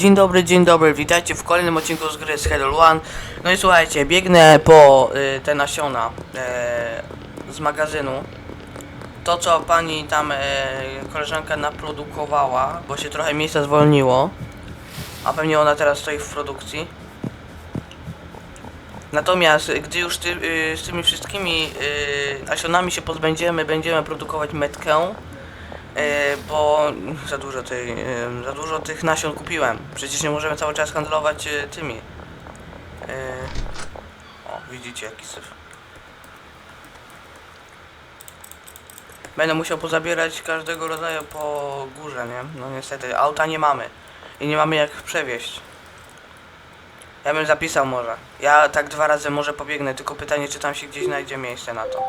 Dzień dobry, dzień dobry, witajcie w kolejnym odcinku z gry Hell One. No i słuchajcie, biegnę po y, te nasiona y, z magazynu. To co pani tam, y, koleżanka naprodukowała, bo się trochę miejsca zwolniło. A pewnie ona teraz stoi w produkcji. Natomiast gdy już ty, y, z tymi wszystkimi y, nasionami się pozbędziemy, będziemy produkować metkę. E, bo za dużo, tej, e, za dużo tych nasion kupiłem. Przecież nie możemy cały czas handlować e, tymi. O, widzicie jaki syf. Będę musiał pozabierać każdego rodzaju po górze, nie? No niestety, auta nie mamy. I nie mamy jak przewieźć. Ja bym zapisał może. Ja tak dwa razy może pobiegnę, tylko pytanie czy tam się gdzieś znajdzie miejsce na to.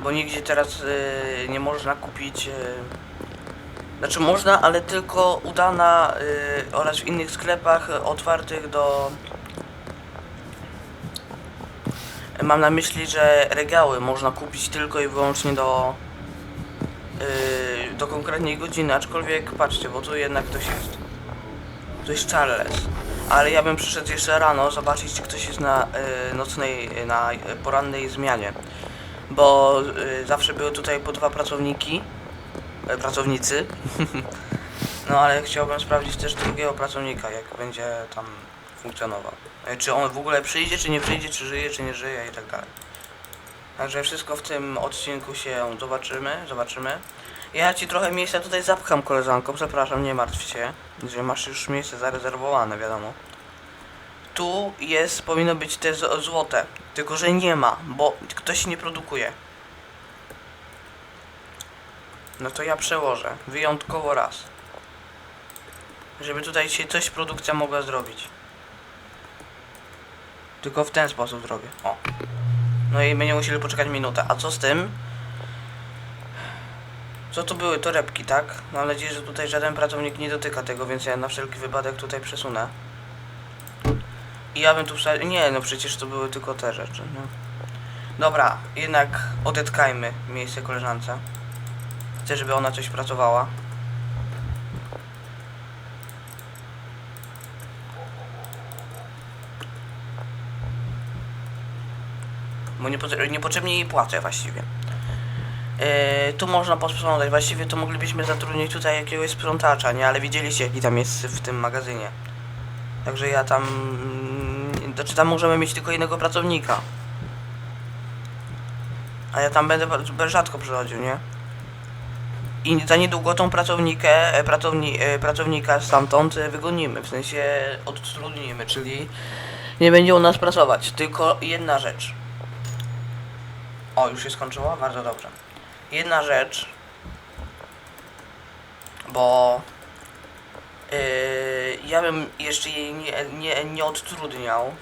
Bo nigdzie teraz y, nie można kupić. Y, znaczy można, ale tylko udana y, oraz w innych sklepach otwartych do. Mam na myśli, że regały można kupić tylko i wyłącznie do. Y, do konkretnej godziny, aczkolwiek patrzcie, bo tu jednak ktoś jest. To jest Charles. Ale ja bym przyszedł jeszcze rano zobaczyć, czy ktoś jest na y, nocnej, na porannej zmianie bo y, zawsze były tutaj po dwa pracowniki, e, pracownicy. no ale chciałbym sprawdzić też drugiego pracownika, jak będzie tam funkcjonował. E, czy on w ogóle przyjdzie, czy nie przyjdzie, czy żyje, czy nie żyje i tak dalej. Także wszystko w tym odcinku się zobaczymy, zobaczymy. Ja ci trochę miejsca tutaj zapcham koleżanko, przepraszam, nie martw się, że masz już miejsce zarezerwowane, wiadomo. Tu jest, powinno być te złote, tylko że nie ma, bo ktoś nie produkuje. No to ja przełożę, wyjątkowo raz. Żeby tutaj się coś produkcja mogła zrobić. Tylko w ten sposób zrobię. O. No i będziemy musieli poczekać minutę. A co z tym? Co to były torebki, tak? Mam nadzieję, że tutaj żaden pracownik nie dotyka tego, więc ja na wszelki wypadek tutaj przesunę. I ja bym tu wsa- Nie, no przecież to były tylko te rzeczy. No. Dobra, jednak odetkajmy miejsce koleżance. Chcę, żeby ona coś pracowała. Bo niepotrze- niepotrzebnie jej płacę właściwie. Yy, tu można posprzątać. Właściwie to moglibyśmy zatrudnić tutaj jakiegoś sprzątacza, nie? Ale widzieliście jaki tam jest w tym magazynie. Także ja tam... Znaczy tam możemy mieć tylko jednego pracownika. A ja tam będę rzadko przychodził, nie? I za niedługo tą pracownikę, e, pracowni, e, pracownika stamtąd e, wygonimy, w sensie odtrudnimy, czyli nie będzie u nas pracować. Tylko jedna rzecz. O, już się skończyło? Bardzo dobrze. Jedna rzecz, bo ja bym jeszcze jej nie, nie, nie odtrudniał.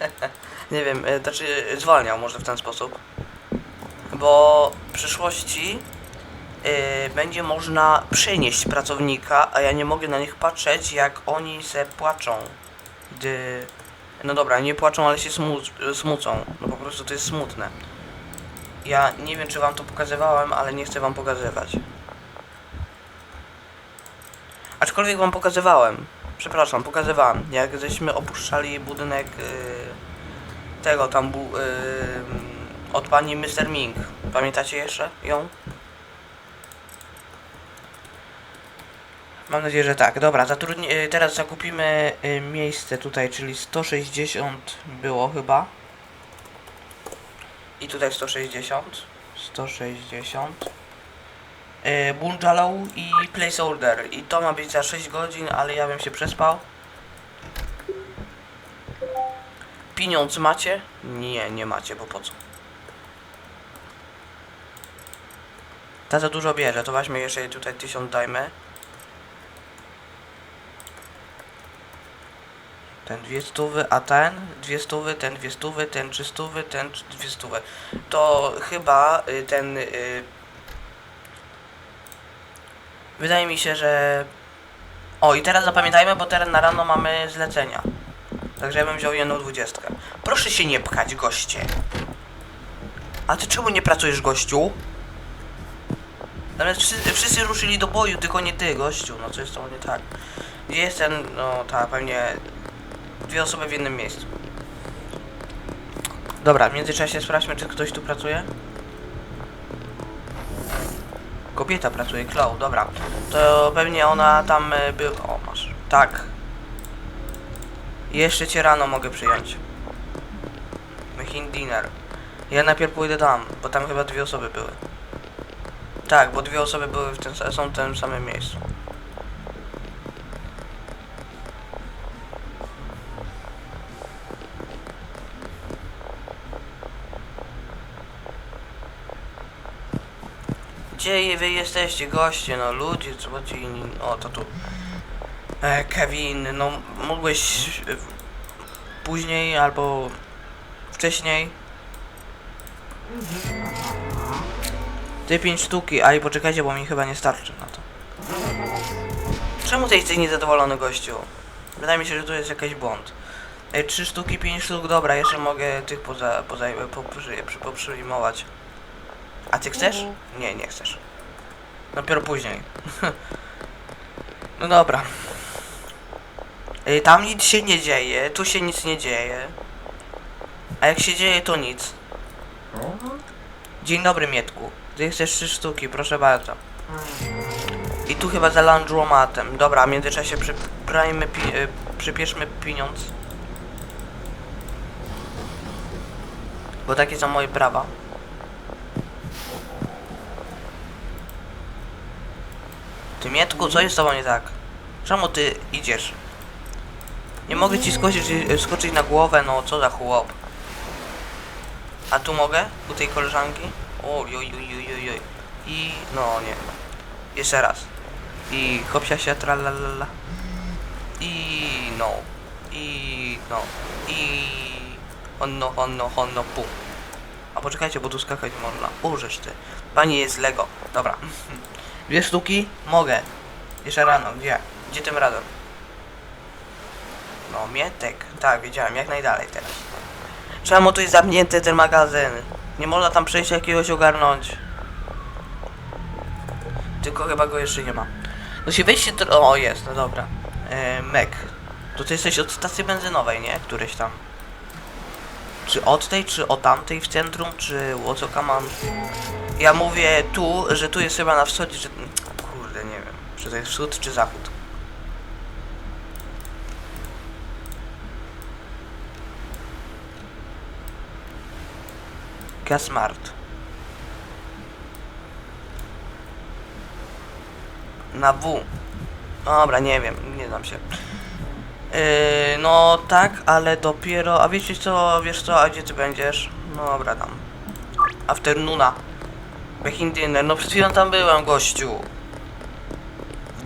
nie wiem, yy, znaczy zwalniał może w ten sposób. Bo w przyszłości yy, będzie można przenieść pracownika, a ja nie mogę na nich patrzeć, jak oni se płaczą. Gdy. No dobra, nie płaczą, ale się smuc, smucą. No po prostu to jest smutne. Ja nie wiem, czy wam to pokazywałem, ale nie chcę wam pokazywać. Aczkolwiek wam pokazywałem. Przepraszam, pokazywałem. Jak żeśmy opuszczali budynek yy, tego tam bu, yy, od pani Mr. Ming. Pamiętacie jeszcze ją? Mam nadzieję, że tak. Dobra, zatrudni yy, teraz zakupimy yy, miejsce tutaj, czyli 160 było chyba. I tutaj 160. 160 yy, bungalow i placeholder i to ma być za 6 godzin, ale ja bym się przespał. Pieniądz macie? Nie, nie macie, bo po co? Ta za dużo bierze, to weźmy jeszcze tutaj 1000 dajmy. Ten dwie stówy, a ten dwie stówy, ten dwie stówy, ten trzy stówy, ten dwie stówy. To chyba y, ten y, Wydaje mi się, że... O, i teraz zapamiętajmy, bo teraz na rano mamy zlecenia. Także ja bym wziął jedną dwudziestkę. Proszę się nie pchać, goście. A ty czemu nie pracujesz, gościu? Ale wszyscy, wszyscy ruszyli do boju, tylko nie ty, gościu. No co jest to nie tak. Gdzie jest ten, no ta, pewnie dwie osoby w jednym miejscu. Dobra, w międzyczasie sprawdźmy, czy ktoś tu pracuje. Kobieta pracuje, Chloe, dobra. To pewnie ona tam y, był... O, masz. Tak. Jeszcze cię rano mogę przyjąć. Mechin dinner. Ja najpierw pójdę tam, bo tam chyba dwie osoby były. Tak, bo dwie osoby były w tym, są w tym samym miejscu. Gdzie wy jesteście, goście, no ludzie, co ci inni, o to tu. E, Kevin, no mógłbyś e, później albo wcześniej. Ty pięć sztuki, a i poczekajcie, bo mi chyba nie starczy na to. Czemu ty jesteś niezadowolony, gościu? Wydaje mi się, że tu jest jakiś błąd. Ej, trzy sztuki, pięć sztuk, dobra, jeszcze mogę tych poza, poza, poprzy, przy- poprzyjmować. A ty chcesz? Nie, nie chcesz. Dopiero później. no dobra. Ej, tam nic się nie dzieje, tu się nic nie dzieje. A jak się dzieje, to nic. Dzień dobry, Mietku. Ty chcesz trzy sztuki, proszę bardzo. I tu chyba za landromatem. Dobra, w międzyczasie pi- y, przypieszmy pieniądz. Bo takie są moje prawa. Ty Mietku, co jest z tobą nie tak? Czemu ty idziesz? Nie mogę ci skoczyć, skoczyć na głowę, no co za chłop. A tu mogę? U tej koleżanki? Oj, oj, oj, oj, oj. I no nie. Jeszcze raz. I hopsia się tralalala. I no. I no. I honno, honno, honno, pum. A poczekajcie, bo tu skakać można. Użysz ty. Pani jest Lego. Dobra. Dwie sztuki? Mogę. Jeszcze rano. Gdzie? Gdzie tym razem? No, Mietek. Tak, wiedziałem. Jak najdalej teraz. Czemu tu jest zamknięty ten magazyn? Nie można tam przejść jakiegoś ogarnąć. Tylko chyba go jeszcze nie ma. No się wejście tr- O, jest, no dobra. E, Mek. To ty jesteś od stacji benzynowej, nie? Któreś tam. Czy od tej, czy o tamtej w centrum, czy o kaman? Ja mówię tu, że tu jest chyba na wschodzie, że... Kurde, nie wiem. Czy to jest wschód, czy zachód? Gasmart. Na W. Dobra, nie wiem, nie znam się. Yy, no tak, ale dopiero. A wiecie co, wiesz co, a gdzie ty będziesz? No dobra tam. Afternoona. Back dinner. No przed chwilą tam byłem, gościu.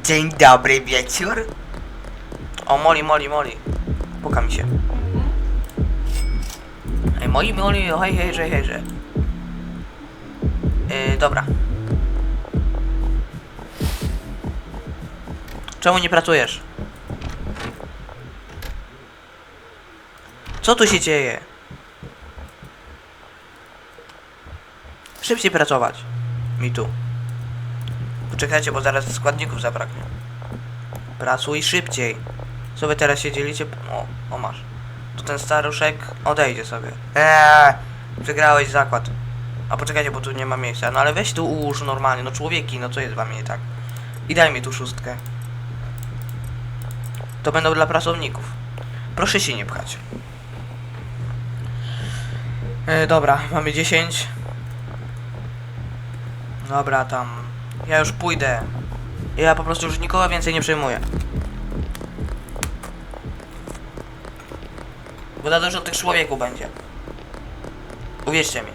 Dzień dobry wieczór. O, Moli, Moli, Moli. Puka mi się. Ej, Moli, Moli, hej, hejże, hejże. Yy, dobra. Czemu nie pracujesz? Co tu się dzieje? Szybciej pracować. Mi tu. Poczekajcie, bo zaraz składników zabraknie. Pracuj szybciej. Co wy teraz się dzielicie? O, o masz. To ten staruszek odejdzie sobie. Eee, przegrałeś zakład. A poczekajcie, bo tu nie ma miejsca. No ale weź tu ułóż normalnie, no człowieki, no co jest z wami nie tak? I daj mi tu szóstkę. To będą dla pracowników. Proszę się nie pchać. E, dobra, mamy 10. Dobra, tam. Ja już pójdę. Ja po prostu już nikogo więcej nie przejmuję. Bo za dużo tych człowieków będzie. Uwierzcie mi.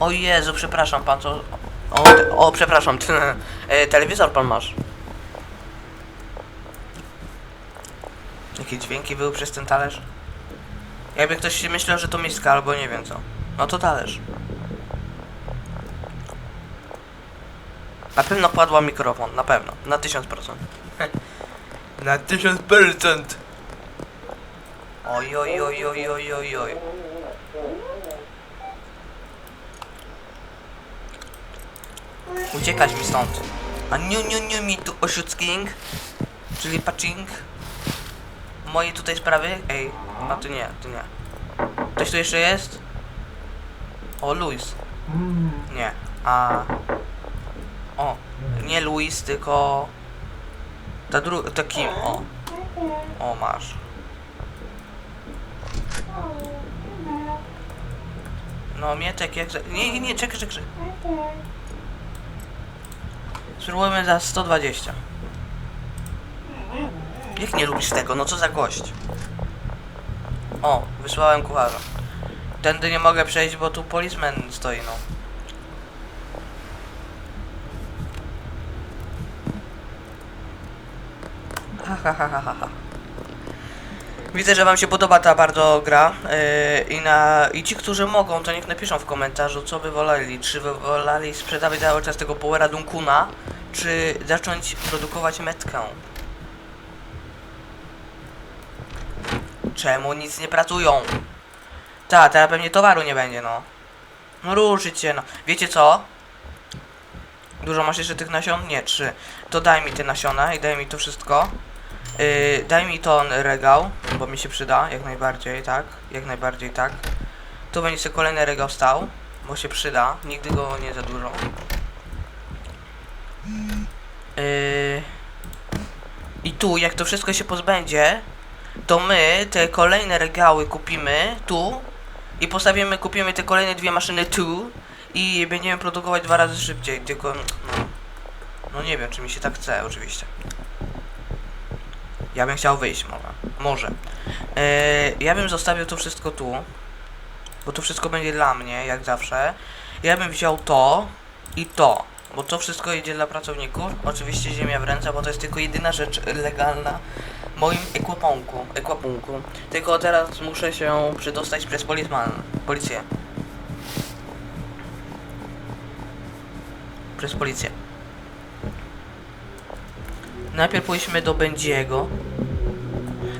O Jezu, przepraszam pan, co... O, o przepraszam, e, telewizor pan masz. Jakie dźwięki były przez ten talerz? Jakby ktoś się myślał, że to miska albo nie wiem co. No to talerz. Na pewno padła mikrofon, na pewno, na 1000%. na 1000%. Oj, oj, oj, oj, oj, oj, oj. Uciekać mi stąd. A niu, niu, niu mi tu oszusking. Czyli patching. Moje tutaj sprawy? Ej, a ty nie, ty nie. Ktoś tu jeszcze jest? O, Luis. Nie, a... O, nie Luis, tylko... Ta dru... ta Kim, o. O, masz. No, Mietek jak... nie, nie, czekaj, czekaj. Spróbujmy za 120. Jak nie lubisz tego? No co za gość? O, wysłałem kucharza. Tędy nie mogę przejść, bo tu policeman stoi, no. Ha, ha, ha, ha, ha. Widzę, że wam się podoba ta bardzo gra yy, i, na, i ci, którzy mogą, to niech napiszą w komentarzu, co by woleli. Czy by woleli sprzedawać cały czas tego Powera Dunkuna, czy zacząć produkować metkę. Czemu nic nie pracują? Ta, teraz pewnie towaru nie będzie, no. No ruszyć się, no. Wiecie co? Dużo masz jeszcze tych nasion? Nie, trzy. To daj mi te nasiona i daj mi to wszystko. Yy, daj mi ton regał, bo mi się przyda, jak najbardziej, tak? Jak najbardziej, tak. Tu będzie sobie kolejny regał stał, bo się przyda. Nigdy go nie za dużo. Yy, I tu, jak to wszystko się pozbędzie, to my te kolejne regały kupimy tu i postawimy, kupimy te kolejne dwie maszyny tu i będziemy produkować dwa razy szybciej, tylko no, no nie wiem, czy mi się tak chce, oczywiście. Ja bym chciał wyjść może. Może. Eee, ja bym zostawił to wszystko tu. Bo to wszystko będzie dla mnie, jak zawsze. Ja bym wziął to i to. Bo to wszystko idzie dla pracowników. Oczywiście ziemia w ręce, bo to jest tylko jedyna rzecz legalna moim ekwapunku. ekwapunku. Tylko teraz muszę się przydostać przez policeman. Policję. Przez policję. Najpierw pójdźmy do Będziego.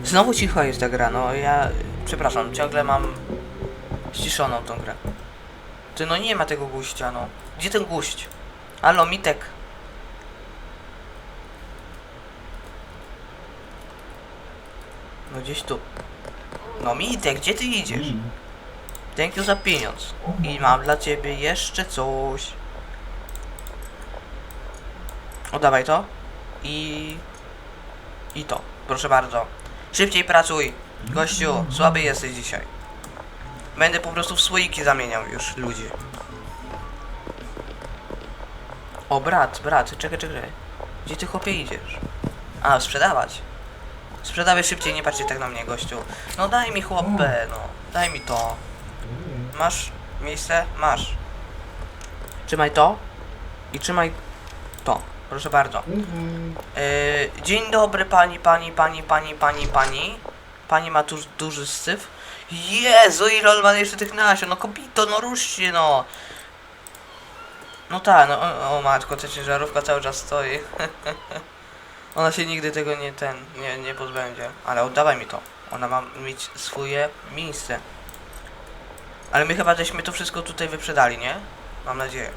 Znowu cicho jest ta gra, no ja... Przepraszam, ciągle mam ściszoną tą grę. Ty, no nie ma tego guścia, no. Gdzie ten guść? Halo, Mitek. No gdzieś tu. No Mitek, gdzie ty idziesz? Thank you za pieniądz. I mam dla ciebie jeszcze coś. Oddawaj to. I... I to. Proszę bardzo. Szybciej pracuj. Gościu, słaby jesteś dzisiaj. Będę po prostu w słoiki zamieniał już ludzi. O, brat, brat, czekaj, czekaj. Gdzie ty chłopie idziesz? A, sprzedawać. Sprzedawaj szybciej, nie patrzcie tak na mnie, gościu. No daj mi chłopę, no. Daj mi to. Masz miejsce? Masz. Trzymaj to. I trzymaj to. Proszę bardzo. Yy, dzień dobry pani, pani, pani, pani, pani, pani. Pani ma tu duży syf. Jezu, ile on ma jeszcze tych nasion. No kobito, no rusz się, no. No tak, no o, o matko, ta ciężarówka cały czas stoi. Ona się nigdy tego nie ten, nie, nie pozbędzie. Ale oddawaj mi to. Ona ma mieć swoje miejsce. Ale my chyba żeśmy to wszystko tutaj wyprzedali, nie? Mam nadzieję.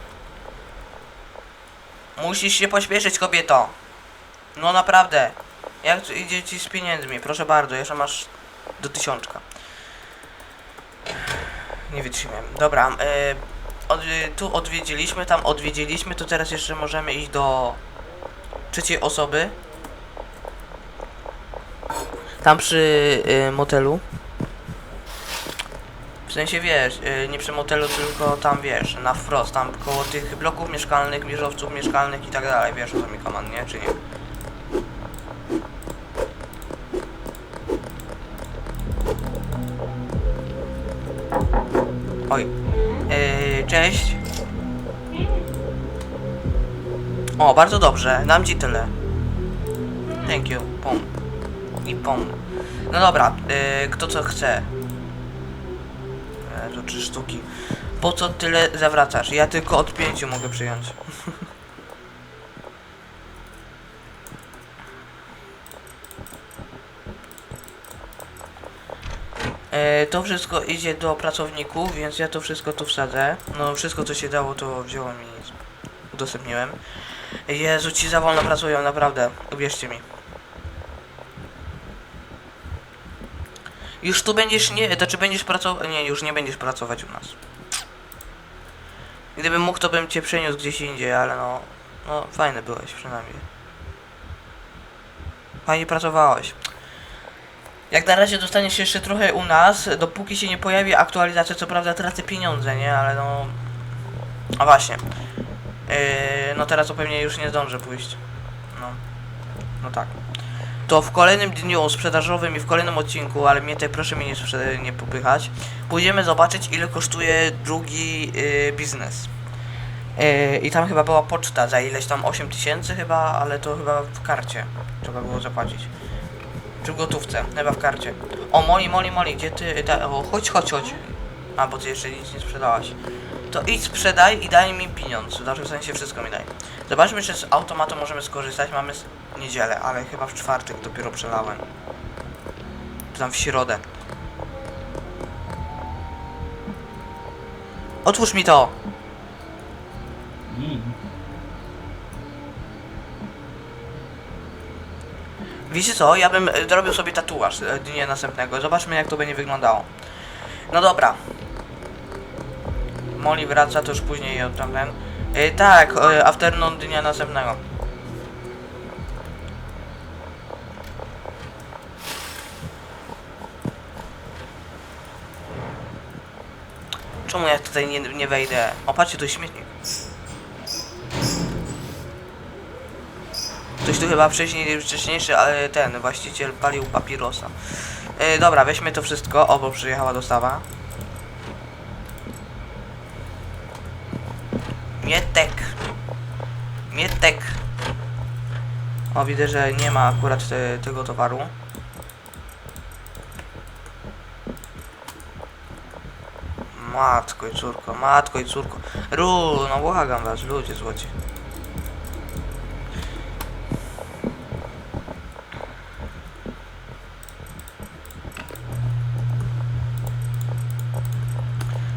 Musisz się pośpieszyć, kobieto. No naprawdę. Jak idzie ci z pieniędzmi? Proszę bardzo, jeszcze masz do tysiączka. Nie wytrzymałem. Dobra, y, od, y, tu odwiedziliśmy, tam odwiedziliśmy, to teraz jeszcze możemy iść do trzeciej osoby. Tam przy y, motelu. W sensie wiesz, y, nie przy motelu, tylko tam wiesz, na wprost, tam koło tych bloków mieszkalnych, wieżowców mieszkalnych i tak dalej, wiesz o co mi komand, nie? Czy nie? Oj. Yy, cześć. O, bardzo dobrze. Dam ci tyle. Thank you. Pom. I pom. No dobra, yy, kto co chce. E, to trzy sztuki. Po co tyle zawracasz? Ja tylko od pięciu mogę przyjąć. E, to wszystko idzie do pracowników, więc ja to wszystko tu wsadzę. No wszystko co się dało to wziąłem i udostępniłem. Jezu, ci za wolno pracują, naprawdę, uwierzcie mi. Już tu będziesz nie, to czy będziesz pracować, nie, już nie będziesz pracować u nas. Gdybym mógł, to bym cię przeniósł gdzieś indziej, ale no, no fajny byłeś przynajmniej. Fajnie pracowałeś. Jak na razie dostaniesz jeszcze trochę u nas, dopóki się nie pojawi aktualizacja, co prawda tracę pieniądze, nie, ale no... A właśnie. Yy, no teraz to pewnie już nie zdążę pójść. No. No tak. To w kolejnym dniu sprzedażowym i w kolejnym odcinku, ale mnie tutaj proszę mnie nie, nie popychać, pójdziemy zobaczyć ile kosztuje drugi yy, biznes. Yy, I tam chyba była poczta za ileś tam 8 tysięcy chyba, ale to chyba w karcie trzeba było zapłacić. Czy w gotówce, chyba w karcie. O, Moli, Moli, Moli, gdzie ty, ta, o, chodź, chodź, chodź. A, bo ty jeszcze nic nie sprzedałaś. To idź sprzedaj i daj mi pieniądz, w sensie wszystko mi daj. Zobaczmy, czy z automatu możemy skorzystać, mamy niedzielę, ale chyba w czwartek dopiero przelałem. Tam w środę. Otwórz mi to! Wiecie co, ja bym e, zrobił sobie tatuaż e, dnia następnego. Zobaczmy jak to będzie wyglądało. No dobra. Molly wraca, to już później ją tam ten. E, tak, e, afternoon dnia następnego. Czemu ja tutaj nie, nie wejdę? O, patrzcie, to jest śmietnik. Ktoś tu chyba wcześniej, wcześniejszy, ale ten właściciel palił papirosa. E, dobra, weźmy to wszystko. O, bo przyjechała dostawa. Mietek. Mietek. O, widzę, że nie ma akurat te, tego towaru. Matko i córko, matko i córko. Ru, no błagam was, ludzie złoci.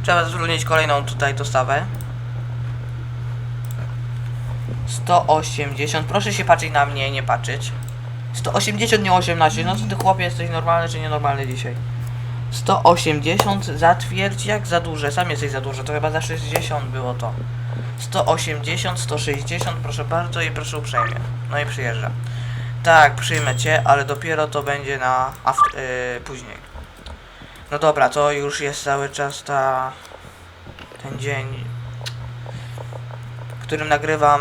Trzeba zwolnić kolejną tutaj dostawę. 180. Proszę się patrzeć na mnie, nie patrzeć. 180, nie 18. No co ty chłopie, jesteś normalny czy nienormalny dzisiaj? 180 zatwierdź jak za duże. Sam jesteś za duże, to chyba za 60 było to. 180, 160, proszę bardzo i proszę uprzejmie. No i przyjeżdża. Tak, przyjmę cię, ale dopiero to będzie na aft- yy, później. No dobra, to już jest cały czas ta ten dzień, w którym nagrywam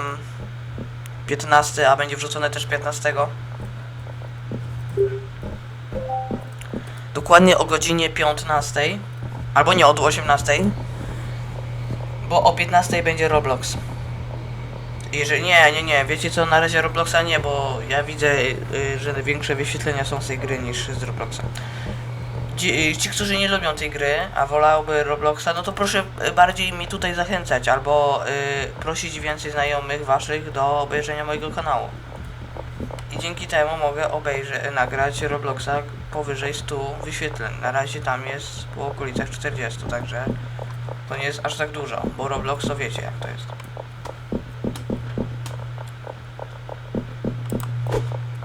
15, a będzie wrzucone też 15. Dokładnie o godzinie 15, albo nie, od 18, bo o 15 będzie Roblox. Jeżeli nie, nie, nie, wiecie co, na razie Robloxa nie, bo ja widzę, y, że większe wyświetlenia są z tej gry niż z Robloxa. Ci, ci, którzy nie lubią tej gry, a wolałby Robloxa, no to proszę y, bardziej mi tutaj zachęcać, albo y, prosić więcej znajomych waszych do obejrzenia mojego kanału. I dzięki temu mogę obejrzeć, nagrać Robloxa powyżej 100 wyświetleń. Na razie tam jest po okolicach 40, także to nie jest aż tak dużo, bo Roblox to wiecie jak to jest.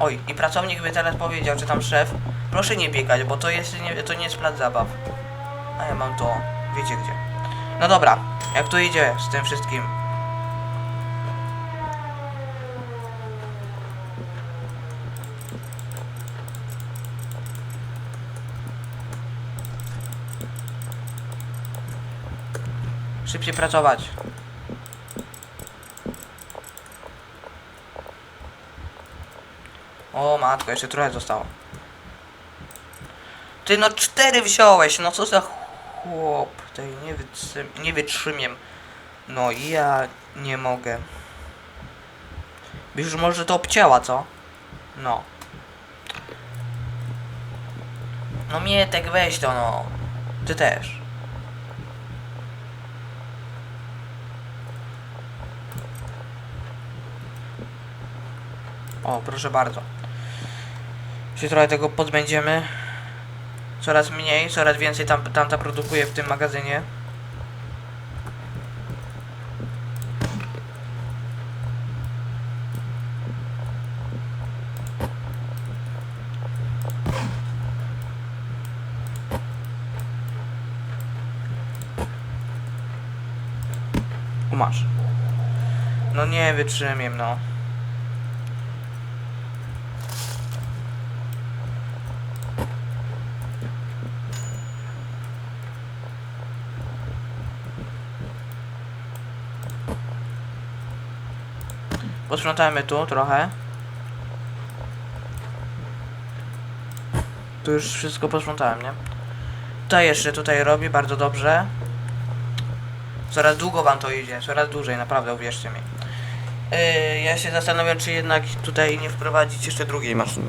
Oj, i pracownik by teraz powiedział, czy tam szef, proszę nie biegać, bo to jest nie, to nie jest plac zabaw. A ja mam to, wiecie gdzie. No dobra, jak to idzie z tym wszystkim? Szybciej pracować. O matko, jeszcze trochę zostało. Ty no cztery wziąłeś, no co za chłop. Tej nie, nie wytrzymiem. No ja nie mogę. Już może to obcięła, co? No. No Mietek, weź to no. Ty też. O, proszę bardzo. Się trochę tego pozbędziemy. Coraz mniej, coraz więcej tam, tamta produkuje w tym magazynie. Masz. No nie wytrzymiem, no. Posprzątajmy tu trochę. Tu już wszystko posprzątałem, nie? Tutaj jeszcze tutaj robi bardzo dobrze. Coraz długo wam to idzie, coraz dłużej, naprawdę, uwierzcie mi. Yy, ja się zastanawiam, czy jednak tutaj nie wprowadzić jeszcze drugiej maszyny.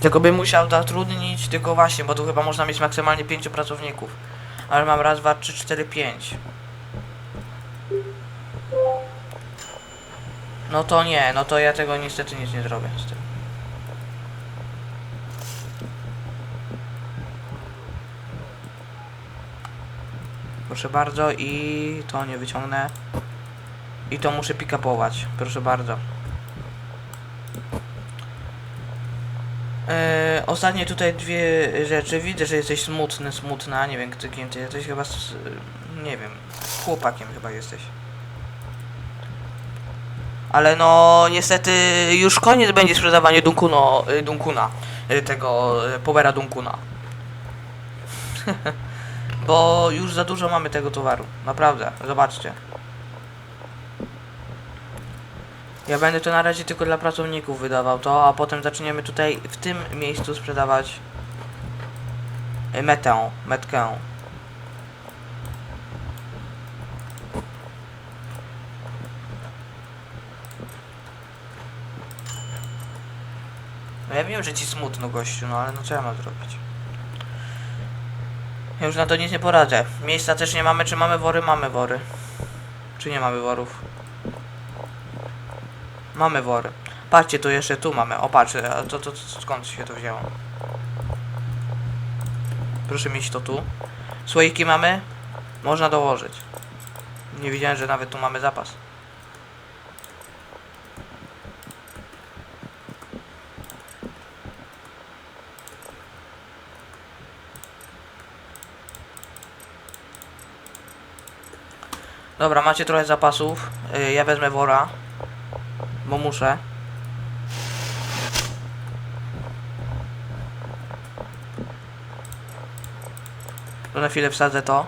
Tylko bym musiał zatrudnić, tylko właśnie, bo tu chyba można mieć maksymalnie pięciu pracowników. Ale mam raz, dwa, trzy, cztery, pięć. No to nie, no to ja tego niestety nic nie zrobię z tym. Proszę bardzo i to nie wyciągnę. I to muszę pick-upować, proszę bardzo. Eee, ostatnie tutaj dwie rzeczy. Widzę, że jesteś smutny, smutna. Nie wiem, kim ty jesteś. Chyba, z, nie wiem, chłopakiem chyba jesteś. Ale no, niestety już koniec będzie sprzedawanie Dunkuno, y, Dunkuna. y, Tego y, Powera Dunkuna. Bo już za dużo mamy tego towaru. Naprawdę, zobaczcie. Ja będę to na razie tylko dla pracowników wydawał to, a potem zaczniemy tutaj w tym miejscu sprzedawać y, metę, metkę. Ja wiem, że ci smutno gościu, no ale no co ja mam zrobić? Ja już na to nic nie poradzę. Miejsca też nie mamy, czy mamy wory? Mamy wory. Czy nie mamy worów? Mamy wory. Patrzcie, tu jeszcze tu mamy. O, patrzcie, a to, to, to skąd się to wzięło? Proszę mieć to tu. Słoiki mamy? Można dołożyć. Nie widziałem, że nawet tu mamy zapas. Dobra, macie trochę zapasów. Yy, ja wezmę wora. Bo muszę. To na chwilę wsadzę to.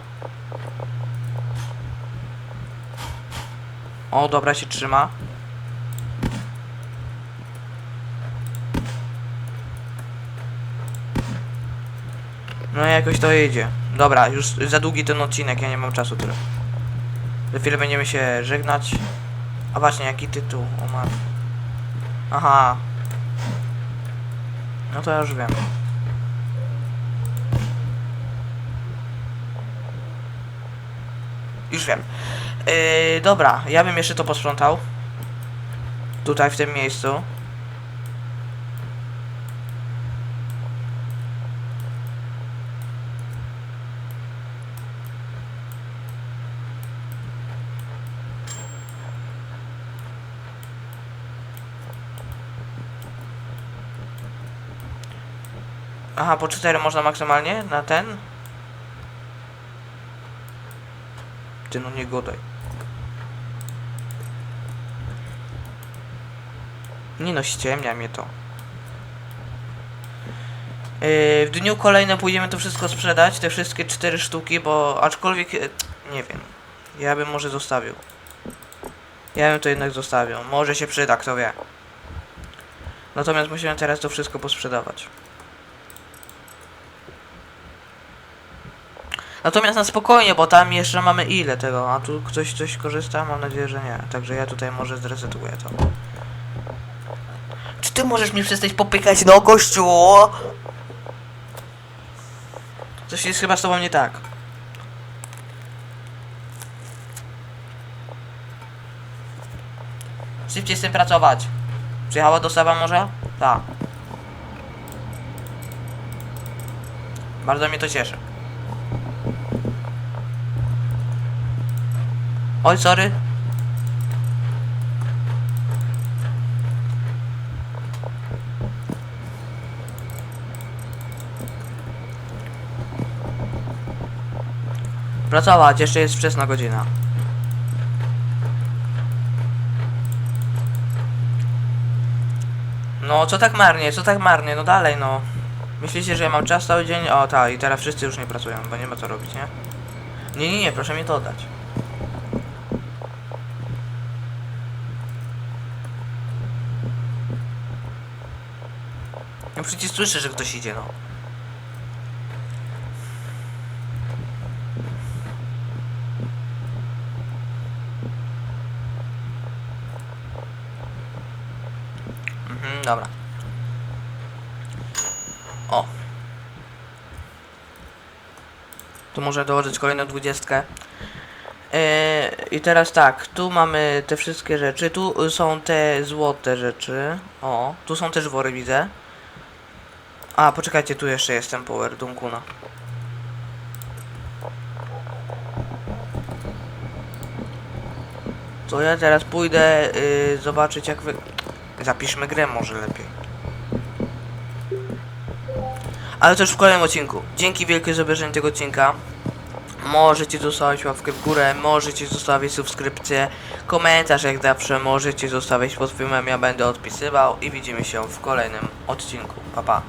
O, dobra, się trzyma. No jakoś to jedzie. Dobra, już za długi ten odcinek, ja nie mam czasu tyle. Za chwilę będziemy się żegnać. A właśnie, jaki tytuł? O. Aha. No to ja już wiem. Już wiem. Yy, dobra, ja bym jeszcze to posprzątał. Tutaj, w tym miejscu. Po 4 można maksymalnie na ten? Ty no nie godaj. Nie no, ściemnia mnie to. Yy, w dniu kolejnym pójdziemy to wszystko sprzedać, te wszystkie cztery sztuki, bo aczkolwiek, yy, nie wiem, ja bym może zostawił. Ja bym to jednak zostawił, może się przyda, kto wie. Natomiast musimy teraz to wszystko posprzedawać. Natomiast na spokojnie, bo tam jeszcze mamy ile tego, a tu ktoś coś korzysta? Mam nadzieję, że nie. Także ja tutaj może zresetuję to. Czy ty możesz mnie przestać popykać no gościu? Coś jest chyba z tobą nie tak. Szybciej z tym pracować. Przyjechała dostawa może? Tak. Bardzo mnie to cieszy. Oj, sorry. Pracować, jeszcze jest wczesna godzina. No, co tak marnie, co tak marnie, no dalej, no. Myślicie, że ja mam czas cały dzień? O, tak, i teraz wszyscy już nie pracują, bo nie ma co robić, nie? Nie, nie, nie, proszę mi to oddać. Przecież słyszę, że ktoś idzie, no. Mhm, dobra. O. Tu może dołożyć kolejną dwudziestkę. Yy, I teraz tak, tu mamy te wszystkie rzeczy, tu są te złote rzeczy. O, tu są też wory, widzę. A, poczekajcie, tu jeszcze jest ten power Dunkuna. To ja teraz pójdę yy, zobaczyć jak wy... Zapiszmy grę może lepiej. Ale to już w kolejnym odcinku. Dzięki wielkie za obejrzenie tego odcinka. Możecie zostawić łapkę w górę, możecie zostawić subskrypcję, komentarz jak zawsze możecie zostawić pod filmem, ja będę odpisywał i widzimy się w kolejnym odcinku. Pa pa.